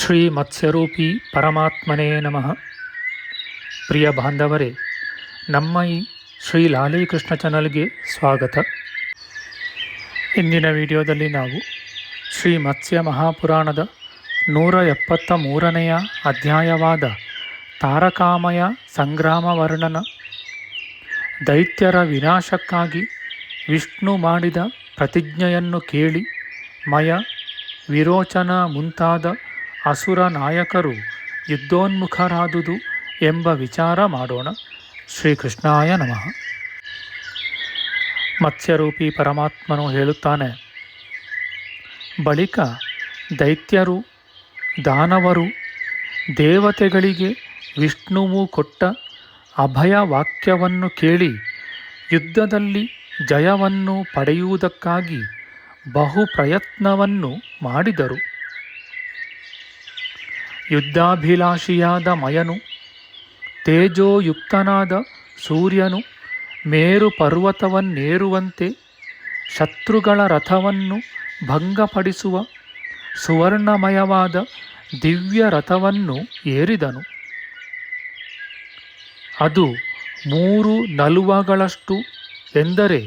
ಶ್ರೀ ಮತ್ಸ್ಯರೂಪಿ ಪರಮಾತ್ಮನೇ ನಮಃ. ಪ್ರಿಯ ಬಾಂಧವರೇ, ನಮ್ಮ ಈ ಶ್ರೀ ಲಾಲೀಕೃಷ್ಣ ಚಾನಲ್ಗೆ ಸ್ವಾಗತ. ಇಂದಿನ ವಿಡಿಯೋದಲ್ಲಿ ನಾವು ಶ್ರೀ ಮತ್ಸ್ಯ ಮಹಾಪುರಾಣದ ನೂರ ಎಪ್ಪತ್ತ ಮೂರನೆಯ ಅಧ್ಯಾಯವಾದ ತಾರಕಾಮಯ ಸಂಗ್ರಾಮ ವರ್ಣನ ದೈತ್ಯರ ವಿನಾಶಕ್ಕಾಗಿ ವಿಷ್ಣು ಮಾಡಿದ ಪ್ರತಿಜ್ಞೆಯನ್ನು ಕೇಳಿ ಮಯ ವಿರೋಚನ ಮುಂತಾದ ಅಸುರ ನಾಯಕರು ಯುದ್ಧೋನ್ಮುಖರಾದುದು ಎಂಬ ವಿಚಾರ ಮಾಡೋಣ. ಶ್ರೀಕೃಷ್ಣಾಯ ನಮಃ. ಮತ್ಸ್ಯರೂಪಿ ಪರಮಾತ್ಮನು ಹೇಳುತ್ತಾನೆ, ಬಳಿಕ ದೈತ್ಯರು, ದಾನವರು, ದೇವತೆಗಳಿಗೆ ವಿಷ್ಣುವು ಕೊಟ್ಟ ಅಭಯ ವಾಕ್ಯವನ್ನು ಕೇಳಿ ಯುದ್ಧದಲ್ಲಿ ಜಯವನ್ನು ಪಡೆಯುವುದಕ್ಕಾಗಿ ಬಹು ಪ್ರಯತ್ನವನ್ನು ಮಾಡಿದರು. ಯುದ್ಧಾಭಿಲಾಷಿಯಾದ ಮಯನು, ತೇಜೋಯುಕ್ತನಾದ ಸೂರ್ಯನು ಮೇರು ಪರ್ವತವನ್ನೇರುವಂತೆ ಶತ್ರುಗಳ ರಥವನ್ನು ಭಂಗಪಡಿಸುವ ಸುವರ್ಣಮಯವಾದ ದಿವ್ಯ ರಥವನ್ನು ಏರಿದನು. ಅದು ಮೂರು ನಲುವಗಳಷ್ಟು ಎಂದರೆ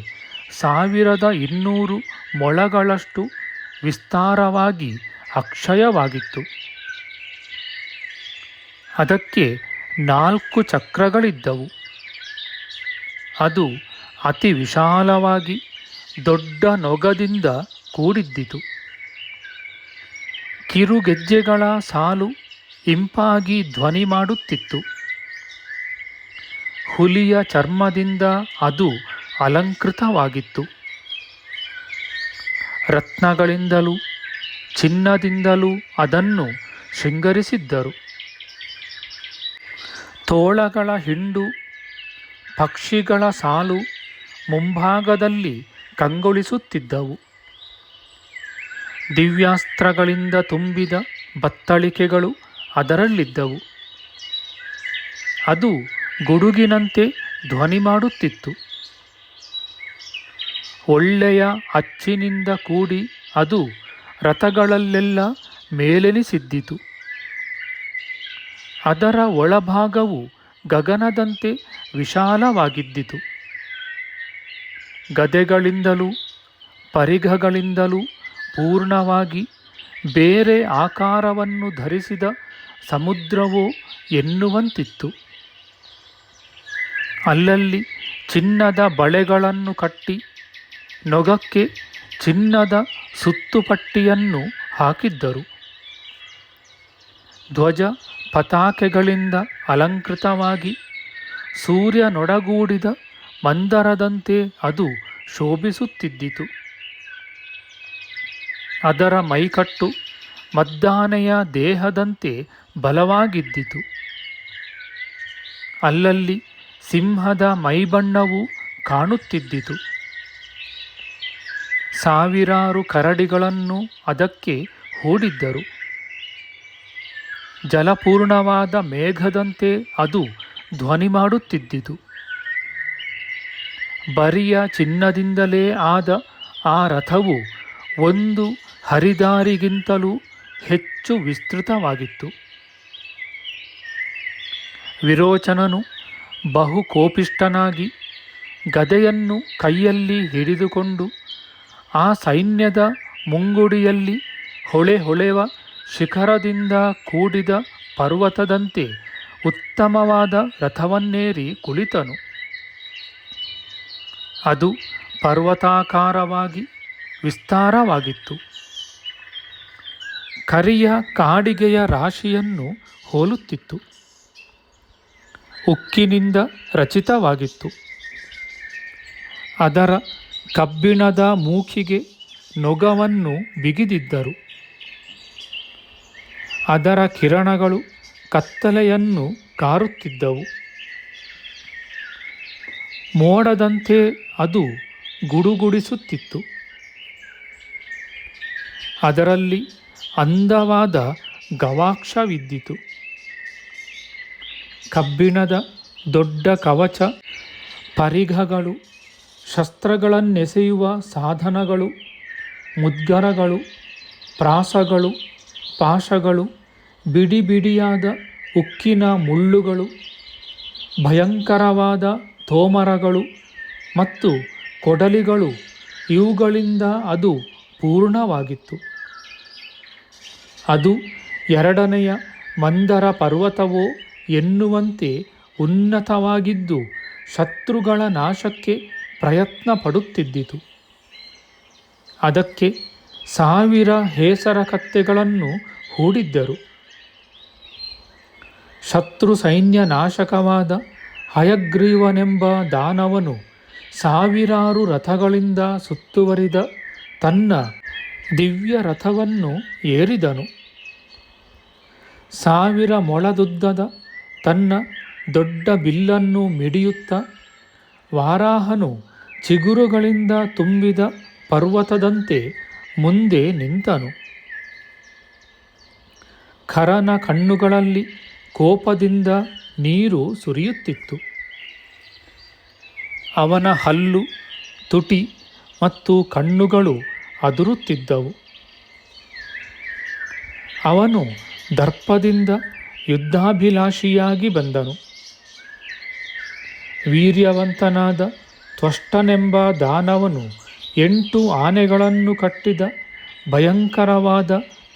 ಸಾವಿರದ ಇನ್ನೂರು ಮೊಳಗಳಷ್ಟು ವಿಸ್ತಾರವಾಗಿ ಅಕ್ಷಯವಾಗಿತ್ತು. ಅದಕ್ಕೆ ನಾಲ್ಕು ಚಕ್ರಗಳಿದ್ದವು. ಅದು ಅತಿ ವಿಶಾಲವಾಗಿ ದೊಡ್ಡ ನೊಗದಿಂದ ಕೂಡಿದ್ದಿತು. ಕಿರುಗೆಜ್ಜೆಗಳ ಸಾಲು ಇಂಪಾಗಿ ಧ್ವನಿ ಮಾಡುತ್ತಿತ್ತು. ಹುಲಿಯ ಚರ್ಮದಿಂದ ಅದು ಅಲಂಕೃತವಾಗಿತ್ತು. ರತ್ನಗಳಿಂದಲೂ ಚಿನ್ನದಿಂದಲೂ ಅದನ್ನು ಶೃಂಗರಿಸಿದ್ದರು. ತೋಳಗಳ ಹಿಂಡು, ಪಕ್ಷಿಗಳ ಸಾಲು ಮುಂಭಾಗದಲ್ಲಿ ಕಂಗೊಳಿಸುತ್ತಿದ್ದವು. ದಿವ್ಯಾಸ್ತ್ರಗಳಿಂದ ತುಂಬಿದ ಬತ್ತಳಿಕೆಗಳು ಅದರಲ್ಲಿದ್ದವು. ಅದು ಗುಡುಗಿನಂತೆ ಧ್ವನಿ ಮಾಡುತ್ತಿತ್ತು. ಒಳ್ಳೆಯ ಅಚ್ಚಿನಿಂದ ಕೂಡಿ ಅದು ರಥಗಳಲ್ಲೆಲ್ಲ ಮೇಲೆನಿಸಿದ್ದಿತು. ಅದರ ಒಳಭಾಗವು ಗಗನದಂತೆ ವಿಶಾಲವಾಗಿದ್ದಿತು. ಗದೆಗಳಿಂದಲೂ ಪರಿಘಗಳಿಂದಲೂ ಪೂರ್ಣವಾಗಿ ಬೇರೆ ಆಕಾರವನ್ನು ಧರಿಸಿದ ಸಮುದ್ರವೋ ಎನ್ನುವಂತಿತ್ತು. ಅಲ್ಲಲ್ಲಿ ಚಿನ್ನದ ಬಳೆಗಳನ್ನು ಕಟ್ಟಿ ನೊಗಕ್ಕೆ ಚಿನ್ನದ ಸುತ್ತುಪಟ್ಟಿಯನ್ನು ಹಾಕಿದ್ದರು. ಧ್ವಜ ಪತಾಕೆಗಳಿಂದ ಅಲಂಕೃತವಾಗಿ ಸೂರ್ಯನೊಡಗೂಡಿದ ಮಂದರದಂತೆ ಅದು ಶೋಭಿಸುತ್ತಿದ್ದಿತು. ಅದರ ಮೈಕಟ್ಟು ಮದ್ದಾನೆಯ ದೇಹದಂತೆ ಬಲವಾಗಿದ್ದಿತು. ಅಲ್ಲಲ್ಲಿ ಸಿಂಹದ ಮೈಬಣ್ಣವು ಕಾಣುತ್ತಿದ್ದಿತು. ಸಾವಿರಾರು ಕರಡಿಗಳನ್ನು ಅದಕ್ಕೆ ಹೂಡಿದ್ದರು. ಜಲಪೂರ್ಣವಾದ ಮೇಘದಂತೆ ಅದು ಧ್ವನಿ ಮಾಡುತ್ತಿದ್ದಿತು. ಬರಿಯ ಚಿನ್ನದಿಂದಲೇ ಆದ ಆ ರಥವು ಒಂದು ಹರಿದಾರಿಗಿಂತಲೂ ಹೆಚ್ಚು ವಿಸ್ತೃತವಾಗಿತ್ತು. ವಿರೋಚನನು ಬಹು ಕೋಪಿಷ್ಟನಾಗಿ ಗದೆಯನ್ನು ಕೈಯಲ್ಲಿ ಹಿಡಿದುಕೊಂಡು ಆ ಸೈನ್ಯದ ಮುಂಗುಡಿಯಲ್ಲಿ ಹೊಳೆ ಹೊಳೆವ ಶಿಖರದಿಂದ ಕೂಡಿದ ಪರ್ವತದಂತೆ ಉತ್ತಮವಾದ ರಥವನ್ನೇರಿ ಕುಳಿತನು. ಅದು ಪರ್ವತಾಕಾರವಾಗಿ ವಿಸ್ತಾರವಾಗಿತ್ತು. ಕರಿಯ ಕಾಡಿಗೆಯ ರಾಶಿಯನ್ನು ಹೋಲುತ್ತಿತ್ತು. ಉಕ್ಕಿನಿಂದ ರಚಿತವಾಗಿತ್ತು. ಅದರ ಕಬ್ಬಿಣದ ಮೂಕಿಗೆ ನೊಗವನ್ನು ಬಿಗಿದಿದ್ದರು. ಅದರ ಕಿರಣಗಳು ಕತ್ತಲೆಯನ್ನು ಕಾರುತ್ತಿದ್ದವು. ಮೋಡದಂತೆ ಅದು ಗುಡುಗುಡಿಸುತ್ತಿತ್ತು. ಅದರಲ್ಲಿ ಅಂದವಾದ ಗವಾಕ್ಷವಿದ್ದಿತು. ಕಬ್ಬಿಣದ ದೊಡ್ಡ ಕವಚ, ಪರಿಘಗಳು, ಶಸ್ತ್ರಗಳನ್ನೆಸೆಯುವ ಸಾಧನಗಳು, ಮುದ್ಗರಗಳು, ಪ್ರಾಸಗಳು ಪಾಶಗಳು ಬಿಡಿ ಬಿಡಿಯಾದ ಉಕ್ಕಿನ ಮುಳ್ಳುಗಳು, ಭಯಂಕರವಾದ ತೋಮರಗಳು ಮತ್ತು ಕೊಡಲಿಗಳು, ಇವುಗಳಿಂದ ಅದು ಪೂರ್ಣವಾಗಿತ್ತು. ಅದು ಎರಡನೆಯ ಮಂದರ ಪರ್ವತವೋ ಎನ್ನುವಂತೆ ಉನ್ನತವಾಗಿದ್ದು ಶತ್ರುಗಳ ನಾಶಕ್ಕೆ ಪ್ರಯತ್ನ ಪಡುತ್ತಿದ್ದಿತು ಅದಕ್ಕೆ ಸಾವಿರ ಹೇಸರ ಕತ್ತೆಗಳನ್ನು ಹೂಡಿದ್ದರು. ಶತ್ರು ಸೈನ್ಯ ನಾಶಕವಾದ ಹಯಗ್ರೀವನೆಂಬ ದಾನವನು ಸಾವಿರಾರು ರಥಗಳಿಂದ ಸುತ್ತುವರಿದ ತನ್ನ ದಿವ್ಯ ರಥವನ್ನು ಏರಿದನು. ಸಾವಿರ ಮೊಳದುದ್ದದ ತನ್ನ ದೊಡ್ಡ ಬಿಲ್ಲನ್ನು ಮಿಡಿಯುತ್ತ ವಾರಾಹನು ಚಿಗುರುಗಳಿಂದ ತುಂಬಿದ ಪರ್ವತದಂತೆ ಮುಂದೆ ನಿಂತನು. ಖರನ ಕಣ್ಣುಗಳಲ್ಲಿ ಕೋಪದಿಂದ ನೀರು ಸುರಿಯುತ್ತಿತ್ತು. ಅವನ ಹಲ್ಲು, ತುಟಿ ಮತ್ತು ಕಣ್ಣುಗಳು ಅದುರುತ್ತಿದ್ದವು. ಅವನು ದರ್ಪದಿಂದ ಯುದ್ಧಾಭಿಲಾಷಿಯಾಗಿ ಬಂದನು. ವೀರ್ಯವಂತನಾದ ತ್ವಷ್ಟನೆಂಬ ದಾನವನು ಎಂಟು ಆನೆಗಳನ್ನು ಕಟ್ಟಿದ ಭಯಂಕರವಾದ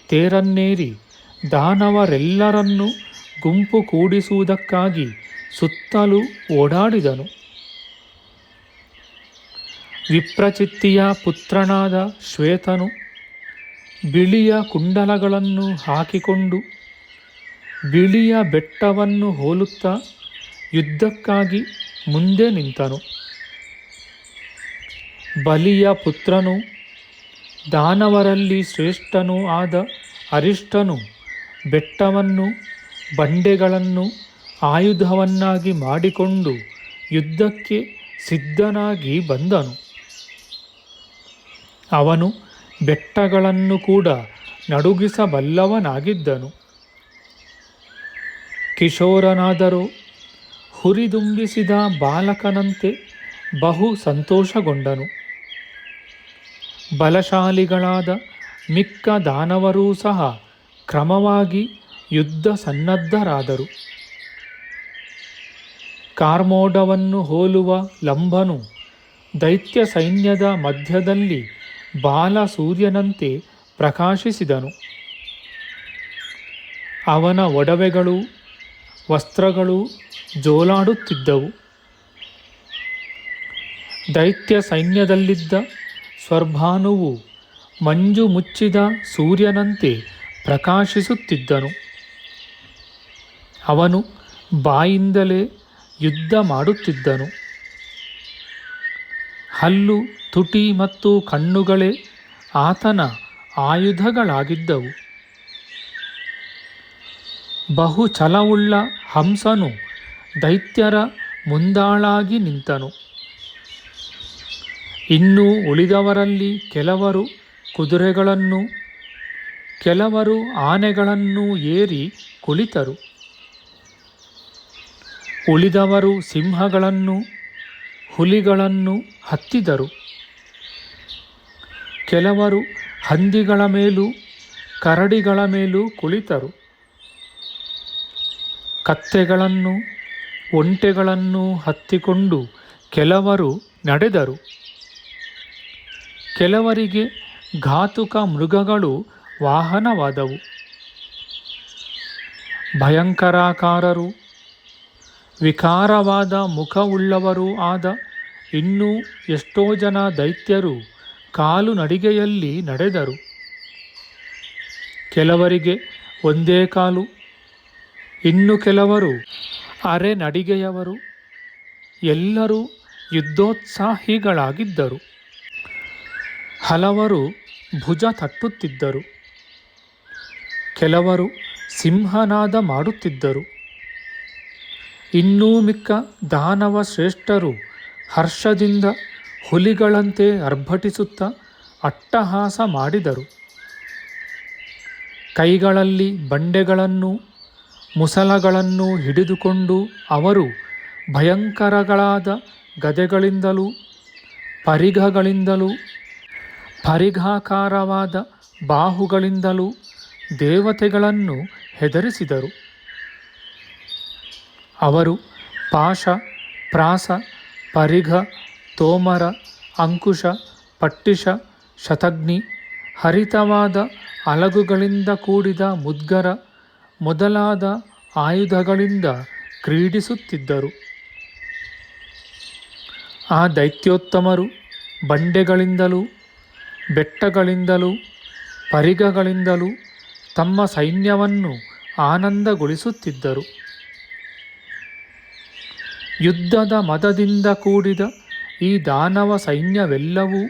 ತೇರನ್ನೇರಿ ದಾನವರೆಲ್ಲರನ್ನೂ ಗುಂಪು ಕೂಡಿಸುವುದಕ್ಕಾಗಿ ಸುತ್ತಲೂ ಓಡಾಡಿದನು. ವಿಪ್ರಚಿತ್ತಿಯ ಪುತ್ರನಾದ ಶ್ವೇತನು ಬಿಳಿಯ ಕುಂಡಲಗಳನ್ನು ಹಾಕಿಕೊಂಡು ಬಿಳಿಯ ಬೆಟ್ಟವನ್ನು ಹೋಲುತ್ತಾ ಯುದ್ಧಕ್ಕಾಗಿ ಮುಂದೆ ನಿಂತನು. ಬಲಿಯ ಪುತ್ರನು ದಾನವರಲ್ಲಿ ಶ್ರೇಷ್ಠನೂ ಆದ ಅರಿಷ್ಟನು ಬೆಟ್ಟವನ್ನು, ಬಂಡೆಗಳನ್ನು ಆಯುಧವನ್ನಾಗಿ ಮಾಡಿಕೊಂಡು ಯುದ್ಧಕ್ಕೆ ಸಿದ್ಧನಾಗಿ ಬಂದನು. ಅವನು ಬೆಟ್ಟಗಳನ್ನು ಕೂಡ ನಡುಗಿಸಬಲ್ಲವನಾಗಿದ್ದನು. ಕಿಶೋರನಾದರೂ, ಹುರಿದುಂಬಿಸಿದ ಬಾಲಕನಂತೆ ಬಹು ಸಂತೋಷಗೊಂಡನು. ಬಲಶಾಲಿಗಳಾದ ಮಿಕ್ಕ ದಾನವರೂ ಸಹ ಕ್ರಮವಾಗಿ ಯುದ್ಧ ಸನ್ನದ್ಧರಾದರು. ಕಾರ್ಮೋಡವನ್ನು ಹೋಲುವ ಲಂಬನು ದೈತ್ಯ ಸೈನ್ಯದ ಮಧ್ಯದಲ್ಲಿ ಬಾಲ ಸೂರ್ಯನಂತೆ ಪ್ರಕಾಶಿಸಿದನು. ಅವನ ಒಡವೆಗಳು, ವಸ್ತ್ರಗಳು ಜೋಲಾಡುತ್ತಿದ್ದವು. ದೈತ್ಯ ಸೈನ್ಯದಲ್ಲಿದ್ದ ಸ್ವರ್ಭಾನುವು ಮಂಜು ಮುಚ್ಚಿದ ಸೂರ್ಯನಂತೆ ಪ್ರಕಾಶಿಸುತ್ತಿದ್ದನು. ಅವನು ಬಾಯಿಂದಲೇ ಯುದ್ಧ ಮಾಡುತ್ತಿದ್ದನು. ಹಲ್ಲು, ತುಟಿ ಮತ್ತು ಕಣ್ಣುಗಳೇ ಆತನ ಆಯುಧಗಳಾಗಿದ್ದವು. ಬಹು ಛಲವುಳ್ಳ ಹಂಸನು ದೈತ್ಯರ ಮುಂದಾಳಾಗಿ ನಿಂತನು. ಇನ್ನು ಉಳಿದವರಲ್ಲಿ ಕೆಲವರು ಕುದುರೆಗಳನ್ನು ಕೆಲವರು ಆನೆಗಳನ್ನು ಏರಿ ಕುಳಿತರು. ಉಳಿದವರು ಸಿಂಹಗಳನ್ನು ಹುಲಿಗಳನ್ನು ಹತ್ತಿದರು. ಕೆಲವರು ಹಂದಿಗಳ ಮೇಲೂ ಕರಡಿಗಳ ಮೇಲೂ ಕುಳಿತರು. ಕತ್ತೆಗಳನ್ನು ಒಂಟೆಗಳನ್ನು ಹತ್ತಿಕೊಂಡು ಕೆಲವರು ನಡೆದರು. ಕೆಲವರಿಗೆ ಘಾತುಕ ಮೃಗಗಳು ವಾಹನವಾದವು. ಭಯಂಕರಾಕಾರರು, ವಿಕಾರವಾದ ಮುಖವುಳ್ಳವರೂ ಆದ ಇನ್ನೂ ಎಷ್ಟೋ ಜನ ದೈತ್ಯರು ಕಾಲು ನಡಿಗೆಯಲ್ಲಿ ನಡೆದರು. ಕೆಲವರಿಗೆ ಒಂದೇ ಕಾಲು, ಇನ್ನು ಕೆಲವರು ಅರೆ ನಡಿಗೆಯವರು, ಎಲ್ಲರೂ ಯುದ್ಧೋತ್ಸಾಹಿಗಳಾಗಿದ್ದರು. ಹಲವರು ಭುಜ ತಟ್ಟುತ್ತಿದ್ದರು. ಕೆಲವರು ಸಿಂಹನಾದ ಮಾಡುತ್ತಿದ್ದರು. ಇನ್ನೂ ಮಿಕ್ಕ ದಾನವ ಶ್ರೇಷ್ಠರು ಹರ್ಷದಿಂದ ಹುಲಿಗಳಂತೆ ಅರ್ಭಟಿಸುತ್ತ ಅಟ್ಟಹಾಸ ಮಾಡಿದರು. ಕೈಗಳಲ್ಲಿ ಬಂಡೆಗಳನ್ನು, ಮುಸಲಗಳನ್ನು ಹಿಡಿದುಕೊಂಡು ಅವರು ಭಯಂಕರಗಳಾದ ಗದೆಗಳಿಂದಲೂ, ಪರಿಘಗಳಿಂದಲೂ, ಪರಿಘಾಕಾರವಾದ ಬಾಹುಗಳಿಂದಲೂ ದೇವತೆಗಳನ್ನು ಹೆದರಿಸಿದರು. ಅವರು ಪಾಶ, ಪ್ರಾಸ, ಪರಿಘ, ತೋಮರ, ಅಂಕುಶ, ಪಟ್ಟಿಶ, ಶತಗ್ನಿ, ಹರಿತವಾದ ಅಲಗುಗಳಿಂದ ಕೂಡಿದ ಮುದ್ಗರ, ಮೊದಲಾದ ಆಯುಧಗಳಿಂದ ಕ್ರೀಡಿಸುತ್ತಿದ್ದರು. ಆ ದೈತ್ಯೋತ್ತಮರು ಬಂಡೆಗಳಿಂದಲೂ, ಬೆಟ್ಟಗಳಿಂದಲೂ ಪರಿಗಗಳಿಂದಲೂ ತಮ್ಮ ಸೈನ್ಯವನ್ನು ಆನಂದಗೊಳಿಸುತ್ತಿದ್ದರು. ಯುದ್ಧದ ಮದದಿಂದ ಕೂಡಿದ ಈ ದಾನವ ಸೈನ್ಯವೆಲ್ಲವೂ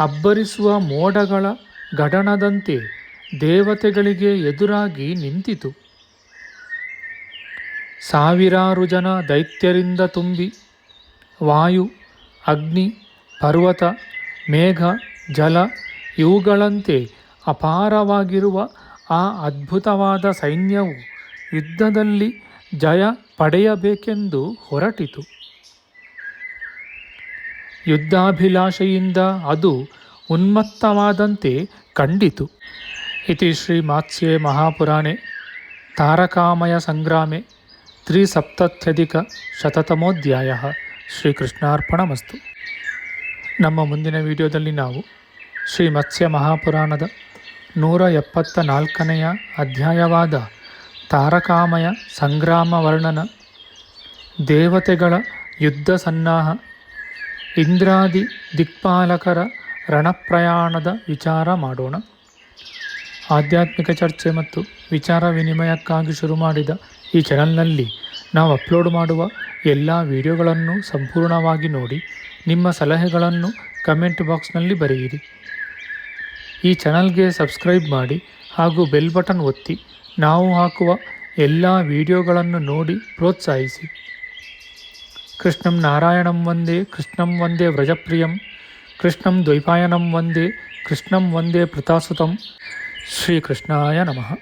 ಅಬ್ಬರಿಸುವ ಮೋಡಗಳ ಗಡಣದಂತೆ ದೇವತೆಗಳಿಗೆ ಎದುರಾಗಿ ನಿಂತಿತು. ಸಾವಿರಾರು ಜನ ದೈತ್ಯರಿಂದ ತುಂಬಿ ವಾಯು, ಅಗ್ನಿ, ಪರ್ವತ, ಮೇಘ, ಜಲ ಇವುಗಳಂತೆ ಅಪಾರವಾಗಿರುವ ಆ ಅದ್ಭುತವಾದ ಸೈನ್ಯವು ಯುದ್ಧದಲ್ಲಿ ಜಯ ಪಡೆಯಬೇಕೆಂದು ಹೊರಟಿತು. ಯುದ್ಧಾಭಿಲಾಷೆಯಿಂದ ಅದು ಉನ್ಮತ್ತವಾದಂತೆ ಕಂಡಿತು. ಇತಿ ಶ್ರೀ ಮಾತ್ಸ್ಯೆ ಮಹಾಪುರಾಣೆ, ತಾರಕಾಮಯ ಸಂಗ್ರಾಮೆ, ತ್ರಿಸಪ್ತತ್ಯಧಿಕ ಶತತಮೋಧ್ಯಾಯ. ಶ್ರೀಕೃಷ್ಣಾರ್ಪಣಮಸ್ತು. ನಮ್ಮ ಮುಂದಿನ ವಿಡಿಯೋದಲ್ಲಿ ನಾವು ಶ್ರೀ ಮತ್ಸ್ಯ ಮಹಾಪುರಾಣದ ನೂರ ಎಪ್ಪತ್ತ ನಾಲ್ಕನೆಯ ಅಧ್ಯಾಯವಾದ ತಾರಕಾಮಯ ಸಂಗ್ರಾಮ ವರ್ಣನ ದೇವತೆಗಳ ಯುದ್ಧ ಸನ್ನಾಹ, ಇಂದ್ರಾದಿ ದಿಕ್ಪಾಲಕರ ರಣಪ್ರಯಾಣದ ವಿಚಾರ ಮಾಡೋಣ. ಆಧ್ಯಾತ್ಮಿಕ ಚರ್ಚೆ ಮತ್ತು ವಿಚಾರ ವಿನಿಮಯಕ್ಕಾಗಿ ಶುರು ಮಾಡಿದ ಈ ಚಾನಲ್ನಲ್ಲಿ ನಾವು ಅಪ್ಲೋಡ್ ಮಾಡುವ ಎಲ್ಲ ವಿಡಿಯೋಗಳನ್ನು ಸಂಪೂರ್ಣವಾಗಿ ನೋಡಿ, ನಿಮ್ಮ ಸಲಹೆಗಳನ್ನು ಕಮೆಂಟ್ ಬಾಕ್ಸ್ನಲ್ಲಿ ಬರೆಯಿರಿ. ಈ ಚಾನಲ್ಗೆ ಸಬ್ಸ್ಕ್ರೈಬ್ ಮಾಡಿ ಹಾಗೂ ಬೆಲ್ ಬಟನ್ ಒತ್ತಿ. ನಾವು ಹಾಕುವ ಎಲ್ಲ ವಿಡಿಯೋಗಳನ್ನು ನೋಡಿ ಪ್ರೋತ್ಸಾಹಿಸಿ. ಕೃಷ್ಣಂ ನಾರಾಯಣಂ ವಂದೇ, ಕೃಷ್ಣಂ ವಂದೇ ವ್ರಜಪ್ರಿಯಂ, ಕೃಷ್ಣಂ ದ್ವೈಪಾಯನಂ ವಂದೇ, ಕೃಷ್ಣಂ ವಂದೇ ಪ್ರತಾಸುತಂ. ಶ್ರೀಕೃಷ್ಣಾಯ ನಮಃ.